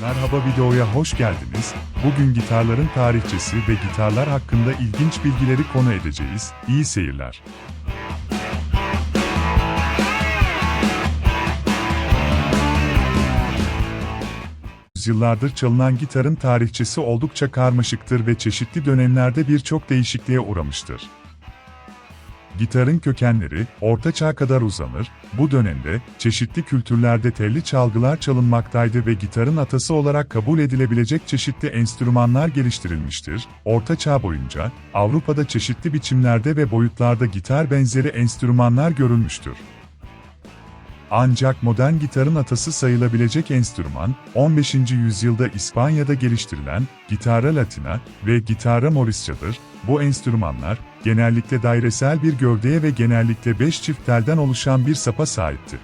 Merhaba videoya hoş geldiniz. Bugün gitarların tarihçesi ve gitarlar hakkında ilginç bilgileri konu edeceğiz. İyi seyirler. Yüzyıllardır çalınan gitarın tarihçesi oldukça karmaşıktır ve çeşitli dönemlerde birçok değişikliğe uğramıştır. Gitarın kökenleri, Orta Çağ kadar uzanır, bu dönemde, çeşitli kültürlerde telli çalgılar çalınmaktaydı ve gitarın atası olarak kabul edilebilecek çeşitli enstrümanlar geliştirilmiştir. Orta Çağ boyunca, Avrupa'da çeşitli biçimlerde ve boyutlarda gitar benzeri enstrümanlar görülmüştür. Ancak modern gitarın atası sayılabilecek enstrüman, 15. yüzyılda İspanya'da geliştirilen gitara latina ve gitara morisçadır. Bu enstrümanlar, genellikle dairesel bir gövdeye ve genellikle 5 çift telden oluşan bir sapa sahipti.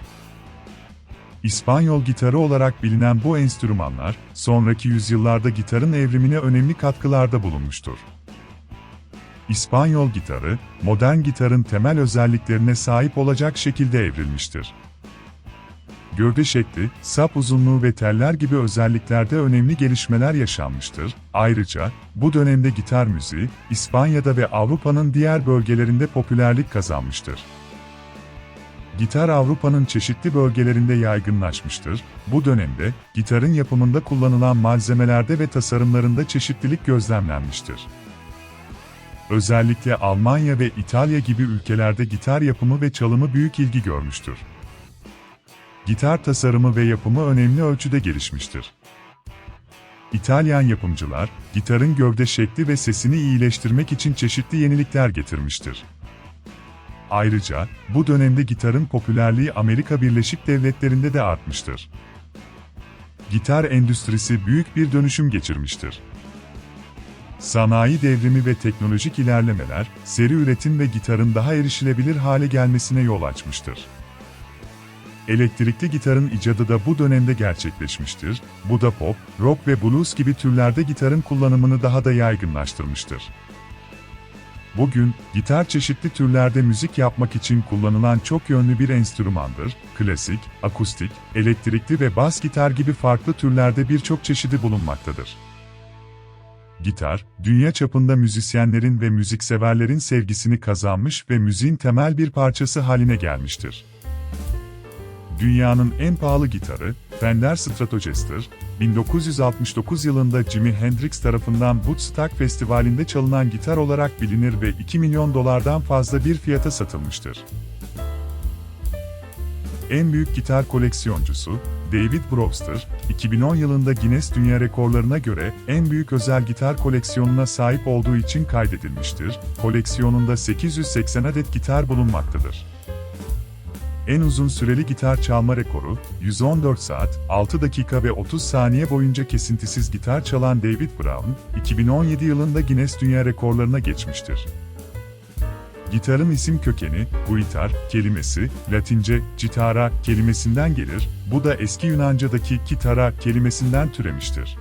İspanyol gitarı olarak bilinen bu enstrümanlar, sonraki yüzyıllarda gitarın evrimine önemli katkılarda bulunmuştur. İspanyol gitarı, modern gitarın temel özelliklerine sahip olacak şekilde evrilmiştir. Gövde şekli, sap uzunluğu ve teller gibi özelliklerde önemli gelişmeler yaşanmıştır. Ayrıca, bu dönemde gitar müziği, İspanya'da ve Avrupa'nın diğer bölgelerinde popülerlik kazanmıştır. Gitar Avrupa'nın çeşitli bölgelerinde yaygınlaşmıştır. Bu dönemde, gitarın yapımında kullanılan malzemelerde ve tasarımlarında çeşitlilik gözlemlenmiştir. Özellikle Almanya ve İtalya gibi ülkelerde gitar yapımı ve çalımı büyük ilgi görmüştür. Gitar tasarımı ve yapımı önemli ölçüde gelişmiştir. İtalyan yapımcılar, gitarın gövde şekli ve sesini iyileştirmek için çeşitli yenilikler getirmiştir. Ayrıca, bu dönemde gitarın popülerliği Amerika Birleşik Devletleri'nde de artmıştır. Gitar endüstrisi büyük bir dönüşüm geçirmiştir. Sanayi devrimi ve teknolojik ilerlemeler, seri üretim ve gitarın daha erişilebilir hale gelmesine yol açmıştır. Elektrikli gitarın icadı da bu dönemde gerçekleşmiştir. Bu da pop, rock ve blues gibi türlerde gitarın kullanımını daha da yaygınlaştırmıştır. Bugün, gitar çeşitli türlerde müzik yapmak için kullanılan çok yönlü bir enstrümandır. Klasik, akustik, elektrikli ve bas gitar gibi farklı türlerde birçok çeşidi bulunmaktadır. Gitar, dünya çapında müzisyenlerin ve müzikseverlerin sevgisini kazanmış ve müziğin temel bir parçası haline gelmiştir. Dünyanın en pahalı gitarı, Fender Stratocaster, 1969 yılında Jimi Hendrix tarafından Woodstock Festivali'nde çalınan gitar olarak bilinir ve 2 milyon dolardan fazla bir fiyata satılmıştır. En büyük gitar koleksiyoncusu, David Brewster, 2010 yılında Guinness Dünya Rekorlarına göre en büyük özel gitar koleksiyonuna sahip olduğu için kaydedilmiştir. Koleksiyonunda 880 adet gitar bulunmaktadır. En uzun süreli gitar çalma rekoru, 114 saat, 6 dakika ve 30 saniye boyunca kesintisiz gitar çalan David Brown, 2017 yılında Guinness Dünya Rekorlarına geçmiştir. Gitarın isim kökeni, guitar kelimesi, Latince citara kelimesinden gelir, bu da eski Yunanca'daki kitara kelimesinden türemiştir.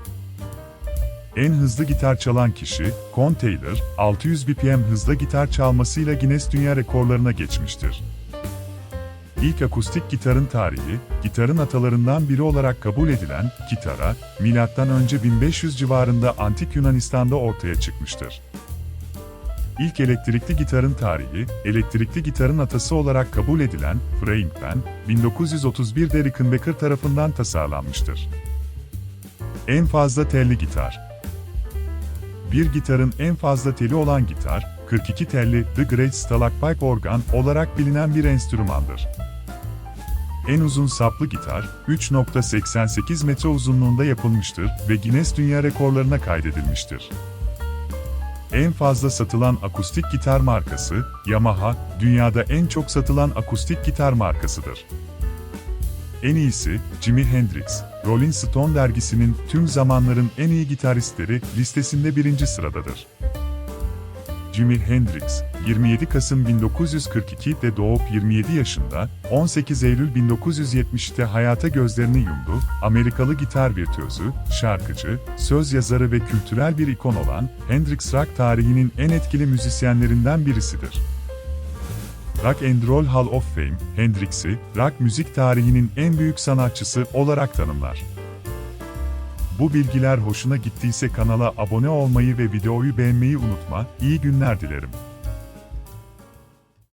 En hızlı gitar çalan kişi, Con Taylor, 600 BPM hızla gitar çalmasıyla Guinness Dünya Rekorlarına geçmiştir. İlk akustik gitarın tarihi, gitarın atalarından biri olarak kabul edilen kitara, M.Ö. 1500 civarında Antik Yunanistan'da ortaya çıkmıştır. İlk elektrikli gitarın tarihi, elektrikli gitarın atası olarak kabul edilen pan, 1931'de Rickenbacker tarafından tasarlanmıştır. En fazla telli gitar Bir gitarın en fazla teli olan gitar, 42 telli The Great Stalagpipe Organ olarak bilinen bir enstrümandır. En uzun saplı gitar, 3.88 metre uzunluğunda yapılmıştır ve Guinness Dünya Rekorlarına kaydedilmiştir. En fazla satılan akustik gitar markası, Yamaha, dünyada en çok satılan akustik gitar markasıdır. En iyisi, Jimi Hendrix, Rolling Stone dergisinin tüm zamanların en iyi gitaristleri listesinde birinci sıradadır. Jimi Hendrix, 27 Kasım 1942'de doğup 27 yaşında, 18 Eylül 1970'te hayata gözlerini yumdu, Amerikalı gitar virtüözü, şarkıcı, söz yazarı ve kültürel bir ikon olan Hendrix rock tarihinin en etkili müzisyenlerinden birisidir. Rock and Roll Hall of Fame, Hendrix'i, rock müzik tarihinin en büyük sanatçısı olarak tanımlar. Bu bilgiler hoşuna gittiyse kanala abone olmayı ve videoyu beğenmeyi unutma. İyi günler dilerim.